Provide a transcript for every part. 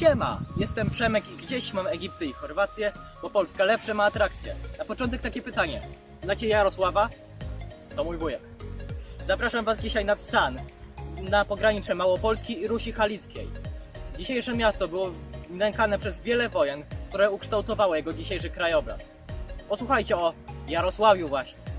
Siema, jestem Przemek i gdzieś mam Egipty i Chorwację, bo Polska lepsze ma atrakcje. Na początek takie pytanie. Znacie Jarosława? To mój wujek. Zapraszam Was dzisiaj nad San, na pogranicze Małopolski i Rusi Halickiej. Dzisiejsze miasto było nękane przez wiele wojen, które ukształtowały jego dzisiejszy krajobraz. Posłuchajcie o Jarosławiu właśnie.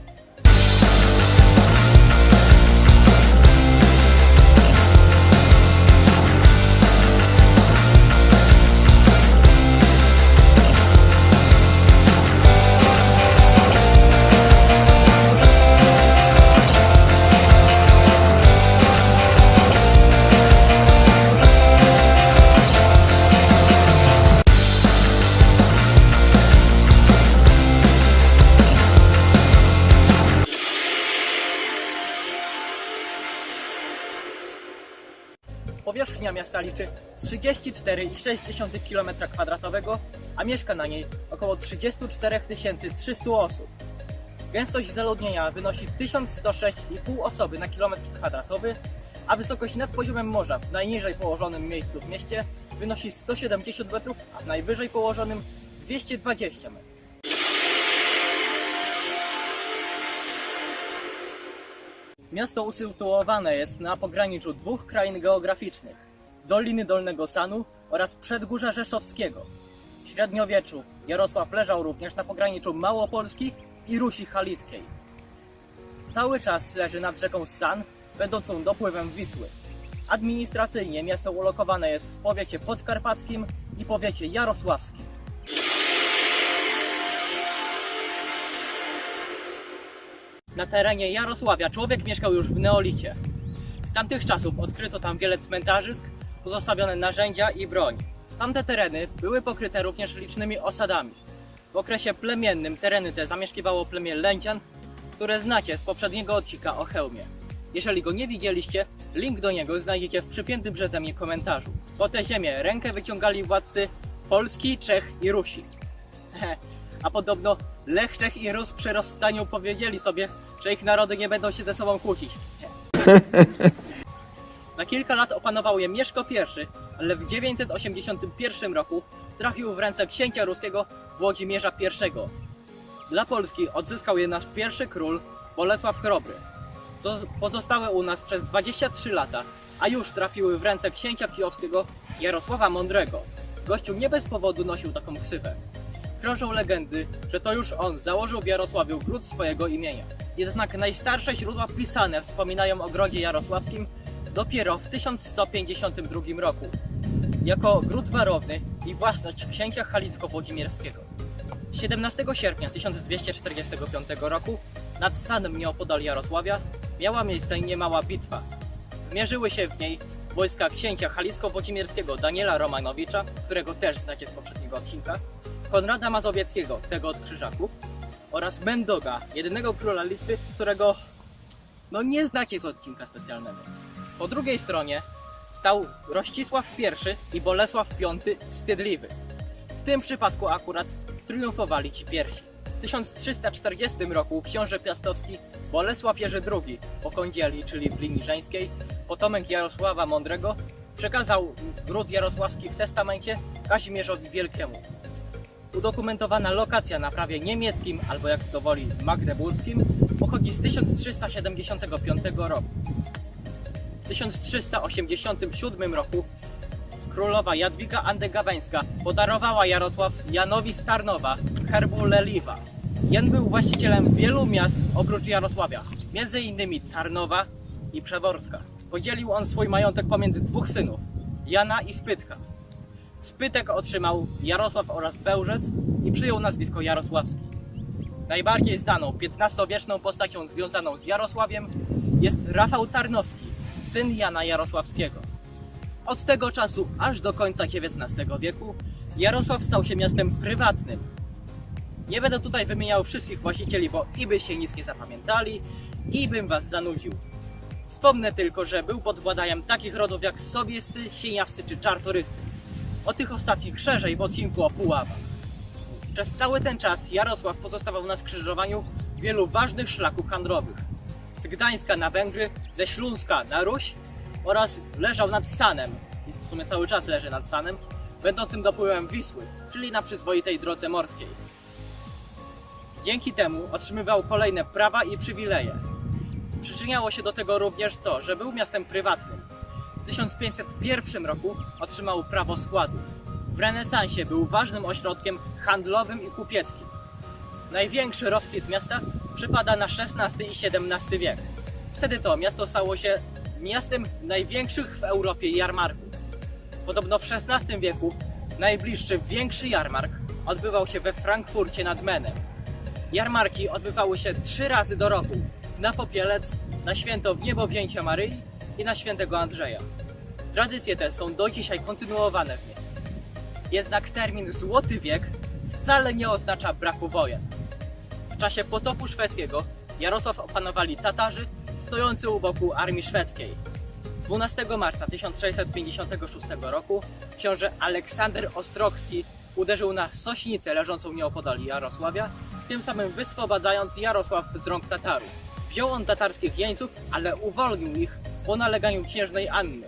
Liczy 34,6 km2, a mieszka na niej około 34 300 osób. Gęstość zaludnienia wynosi 1106,5 osoby na kilometr kwadratowy, a wysokość nad poziomem morza w najniżej położonym miejscu w mieście wynosi 170 metrów, a w najwyżej położonym 220 metrów. Miasto usytuowane jest na pograniczu dwóch krain geograficznych Doliny Dolnego Sanu oraz Przedgórza Rzeszowskiego. W średniowieczu Jarosław leżał również na pograniczu Małopolski i Rusi Halickiej. Cały czas leży nad rzeką San, będącą dopływem Wisły. Administracyjnie miasto ulokowane jest w powiecie podkarpackim i powiecie jarosławskim. Na terenie Jarosławia człowiek mieszkał już w neolicie. Z tamtych czasów odkryto tam wiele cmentarzysk, pozostawione narzędzia i broń. Tamte tereny były pokryte również licznymi osadami. W okresie plemiennym tereny te zamieszkiwało plemię Lędzian, które znacie z poprzedniego odcinka o hełmie. Jeżeli go nie widzieliście, link do niego znajdziecie w przypiętym przeze mnie komentarzu. Po tę ziemię rękę wyciągali władcy Polski, Czech i Rusi. A podobno Lech, Czech i Rus przy rozstaniu powiedzieli sobie, że ich narody nie będą się ze sobą kłócić. Na kilka lat opanował je Mieszko I, ale w 981 roku trafił w ręce księcia ruskiego Włodzimierza I. Dla Polski odzyskał je nasz pierwszy król Bolesław Chrobry. To pozostałe u nas przez 23 lata, a już trafiły w ręce księcia kijowskiego Jarosława Mądrego. Gościu nie bez powodu nosił taką ksywę. Krążą legendy, że to już on założył w Jarosławiu gród swojego imienia. Jednak najstarsze źródła pisane wspominają o grodzie jarosławskim dopiero w 1152 roku, jako gród warowny i własność księcia halicko-włodzimierskiego. 17 sierpnia 1245 roku nad Sanem nieopodal Jarosławia miała miejsce niemała bitwa. Mierzyły się w niej wojska księcia halicko-włodzimierskiego Daniela Romanowicza, którego też znacie z poprzedniego odcinka, Konrada Mazowieckiego, tego od Krzyżaków, oraz Mendoga, jedynego króla Litwy, którego no nie znacie z odcinka specjalnego. Po drugiej stronie stał Rościsław I i Bolesław V Wstydliwy. W tym przypadku akurat triumfowali ci pierwsi. W 1340 roku książę piastowski Bolesław Jerzy II po kądzieli, czyli w linii żeńskiej, potomek Jarosława Mądrego, przekazał gród jarosławski w testamencie Kazimierzowi Wielkiemu. Udokumentowana lokacja na prawie niemieckim, albo jak to woli magdeburskim, pochodzi z 1375 roku. W 1387 roku królowa Jadwiga Andegaweńska podarowała Jarosław Janowi z Tarnowa herbu Leliwa. Jan był właścicielem wielu miast oprócz Jarosławia, między innymi Tarnowa i Przeworska. Podzielił on swój majątek pomiędzy dwóch synów, Jana i Spytka. Spytek otrzymał Jarosław oraz Bełżec i przyjął nazwisko Jarosławski. Najbardziej znaną XV-wieczną postacią związaną z Jarosławiem jest Rafał Tarnowski, syn Jana Jarosławskiego. Od tego czasu aż do końca XIX wieku Jarosław stał się miastem prywatnym. Nie będę tutaj wymieniał wszystkich właścicieli, bo i by się nic nie zapamiętali, i bym was zanudził. Wspomnę tylko, że był pod władaniem takich rodów jak Sobiescy, Sieniawscy czy Czartoryscy. O tych ostatnich szerzej w odcinku o Puławach. Przez cały ten czas Jarosław pozostawał na skrzyżowaniu wielu ważnych szlaków handlowych. Z Gdańska na Węgry, ze Śląska na Ruś oraz leżał nad Sanem, i w sumie cały czas leży nad Sanem, będącym dopływem Wisły, czyli na przyzwoitej drodze morskiej. Dzięki temu otrzymywał kolejne prawa i przywileje. Przyczyniało się do tego również to, że był miastem prywatnym. W 1501 roku otrzymał prawo składu. W renesansie był ważnym ośrodkiem handlowym i kupieckim. Największy rozkwit miasta przypada na XVI i XVII wiek. Wtedy to miasto stało się miastem największych w Europie jarmarków. Podobno w XVI wieku najbliższy większy jarmark odbywał się we Frankfurcie nad Menem. Jarmarki odbywały się trzy razy do roku. Na Popielec, na święto Wniebowzięcia Maryi i na świętego Andrzeja. Tradycje te są do dzisiaj kontynuowane w niej. Jednak termin Złoty Wiek wcale nie oznacza braku wojen. Czasie potopu szwedzkiego Jarosław opanowali Tatarzy stojący u boku armii szwedzkiej. 12 marca 1656 roku książę Aleksander Ostrogski uderzył na Sośnicę leżącą nieopodal Jarosławia, tym samym wyswobadzając Jarosław z rąk Tatarów. Wziął on tatarskich jeńców, ale uwolnił ich po naleganiu księżnej Anny.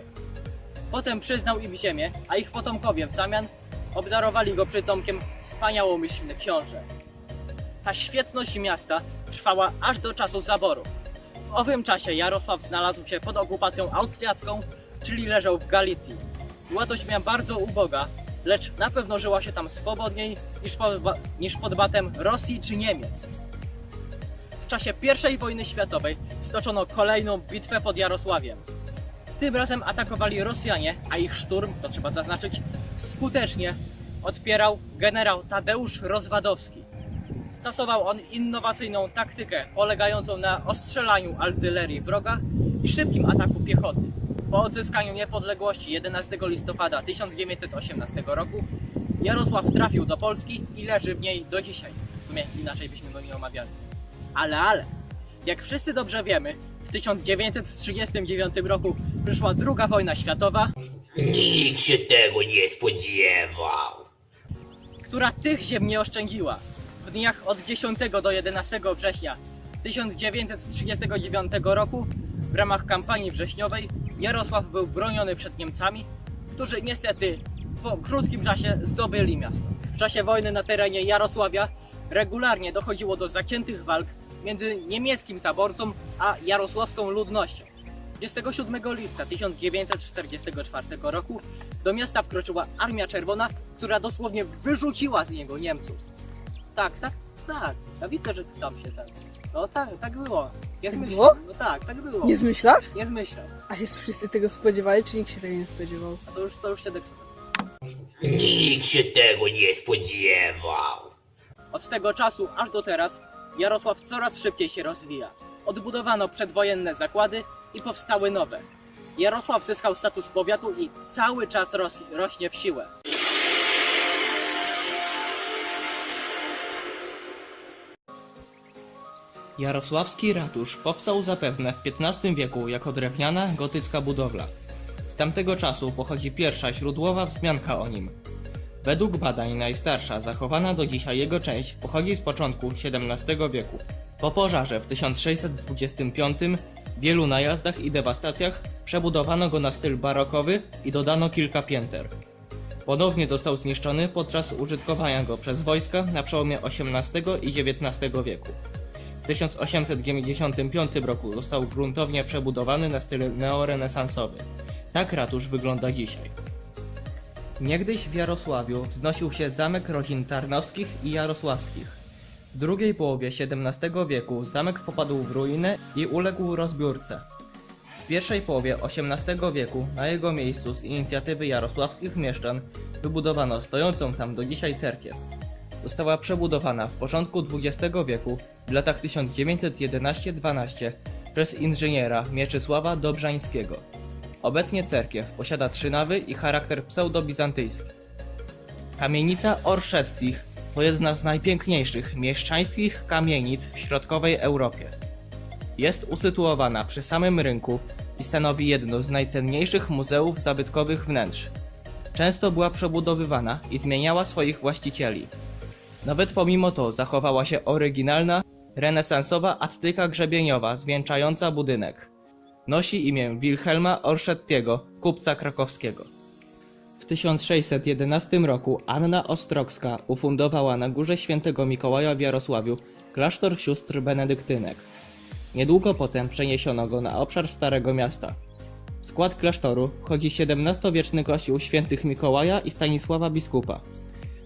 Potem przyznał im ziemię, a ich potomkowie w zamian obdarowali go przytomkiem wspaniałomyślny książę. Ta świetność miasta trwała aż do czasu zaboru. W owym czasie Jarosław znalazł się pod okupacją austriacką, czyli leżał w Galicji. Była to ziemia bardzo uboga, lecz na pewno żyła się tam swobodniej niż pod, niż pod batem Rosji czy Niemiec. W czasie I wojny światowej stoczono kolejną bitwę pod Jarosławiem. Tym razem atakowali Rosjanie, a ich szturm, to trzeba zaznaczyć, skutecznie odpierał generał Tadeusz Rozwadowski. Stosował on innowacyjną taktykę polegającą na ostrzelaniu artylerii wroga i szybkim ataku piechoty. Po odzyskaniu niepodległości 11 listopada 1918 roku Jarosław trafił do Polski i leży w niej do dzisiaj. W sumie inaczej byśmy go nie omawiali. Ale, ale, jak wszyscy dobrze wiemy, w 1939 roku przyszła druga wojna światowa, Nikt się tego nie spodziewał. która tych ziem nie oszczędziła. Dniach od 10 do 11 września 1939 roku w ramach kampanii wrześniowej Jarosław był broniony przed Niemcami, którzy niestety po krótkim czasie zdobyli miasto. W czasie wojny na terenie Jarosławia regularnie dochodziło do zaciętych walk między niemieckim zaborcą a jarosławską ludnością. 27 lipca 1944 roku do miasta wkroczyła Armia Czerwona, która dosłownie wyrzuciła z niego Niemców. Tak, tak, tak. Ja widzę, że ty tam się ten. No tak, tak było. Nie Tak było? No tak, tak było. Nie zmyślasz? Nie. A się wszyscy tego spodziewali, czy nikt się tego nie spodziewał? A to już, to już się deklaruje. Nikt się tego nie spodziewał. Od tego czasu aż do teraz Jarosław coraz szybciej się rozwija. Odbudowano przedwojenne zakłady i powstały nowe. Jarosław zyskał status powiatu i cały czas ros rośnie w siłę. Jarosławski ratusz powstał zapewne w XV wieku jako drewniana gotycka budowla. Z tamtego czasu pochodzi pierwsza źródłowa wzmianka o nim. Według badań najstarsza zachowana do dzisiaj jego część pochodzi z początku XVII wieku. Po pożarze w 1625 wielu najazdach i dewastacjach przebudowano go na styl barokowy i dodano kilka pięter. Ponownie został zniszczony podczas użytkowania go przez wojska na przełomie XVIII i XIX wieku. W 1895 roku został gruntownie przebudowany na styl neorenesansowy. Tak ratusz wygląda dzisiaj. Niegdyś w Jarosławiu wznosił się zamek rodzin Tarnowskich i Jarosławskich. W drugiej połowie XVII wieku zamek popadł w ruinę i uległ rozbiórce. W pierwszej połowie XVIII wieku na jego miejscu z inicjatywy jarosławskich mieszczan wybudowano stojącą tam do dzisiaj cerkiew została przebudowana w początku XX wieku w latach 1911-12 przez inżyniera Mieczysława Dobrzańskiego. Obecnie cerkiew posiada trzy nawy i charakter pseudo-bizantyjski. Kamienica Orszettich to jedna z najpiękniejszych mieszczańskich kamienic w środkowej Europie. Jest usytuowana przy samym rynku i stanowi jedno z najcenniejszych muzeów zabytkowych wnętrz. Często była przebudowywana i zmieniała swoich właścicieli. Nawet pomimo to zachowała się oryginalna, renesansowa attyka grzebieniowa zwieńczająca budynek. Nosi imię Wilhelma Orszettiego, kupca krakowskiego. W W 1611 roku Anna Ostrogska ufundowała na górze świętego Mikołaja w Jarosławiu klasztor sióstr benedyktynek. Niedługo potem przeniesiono go na obszar Starego Miasta. W skład klasztoru wchodzi XVII-wieczny kościół świętych Mikołaja i Stanisława Biskupa.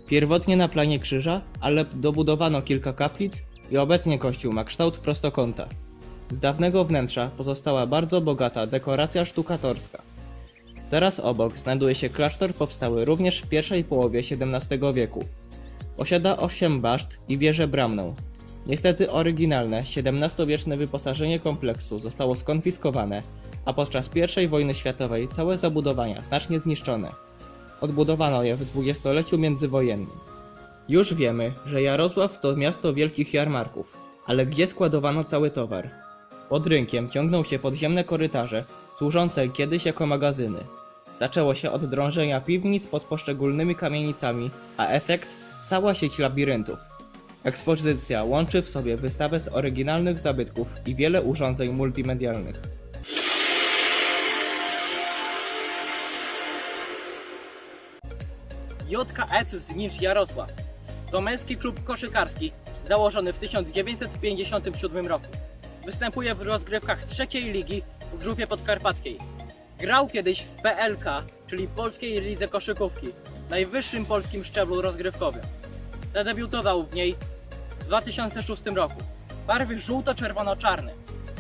Pierwotnie na planie krzyża, ale dobudowano kilka kaplic i obecnie kościół ma kształt prostokąta. Z dawnego wnętrza pozostała bardzo bogata dekoracja sztukatorska. Zaraz obok znajduje się klasztor powstały również w pierwszej połowie XVII wieku. Posiada 8 baszt i wieżę bramną. Niestety oryginalne XVII-wieczne wyposażenie kompleksu zostało skonfiskowane, a podczas I wojny światowej całe zabudowania znacznie zniszczone. Odbudowano je w dwudziestoleciu międzywojennym. Już wiemy, że Jarosław to miasto wielkich jarmarków, ale gdzie składowano cały towar? Pod rynkiem ciągną się podziemne korytarze, służące kiedyś jako magazyny. Zaczęło się od drążenia piwnic pod poszczególnymi kamienicami, a efekt cała sieć labiryntów. Ekspozycja łączy w sobie wystawę z oryginalnych zabytków i wiele urządzeń multimedialnych. JKS Znicz Jarosław to męski klub koszykarski założony w 1957 roku. Występuje w rozgrywkach trzeciej ligi w grupie podkarpackiej. Grał kiedyś w PLK, czyli Polskiej Lidze Koszykówki, najwyższym polskim szczeblu rozgrywkowym. Zadebiutował w niej w 2006 roku. Barwy żółto-czerwono-czarne.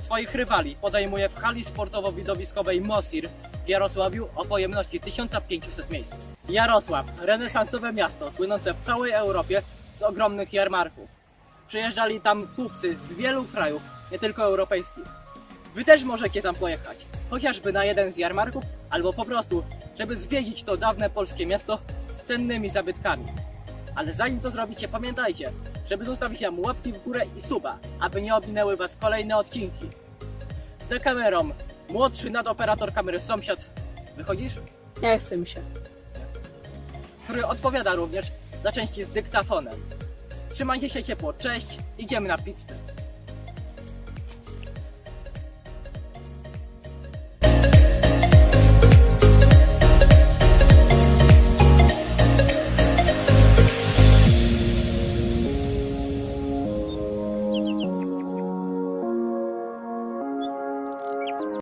Swoich rywali podejmuje w hali sportowo-widowiskowej Mosir Jarosławiu o pojemności 1500 miejsc. Jarosław, renesansowe miasto, słynące w całej Europie z ogromnych jarmarków. Przyjeżdżali tam kupcy z wielu krajów, nie tylko europejskich. Wy też możecie tam pojechać, chociażby na jeden z jarmarków, albo po prostu, żeby zwiedzić to dawne polskie miasto z cennymi zabytkami. Ale zanim to zrobicie, pamiętajcie, żeby zostawić nam łapki w górę i suba, aby nie ominęły was kolejne odcinki. Za kamerą, młodszy nadoperator kamery sąsiad, wychodzisz? Nie chce mi się. który odpowiada również za części z dyktafonem. Trzymajcie się ciepło, cześć, idziemy na pizzę.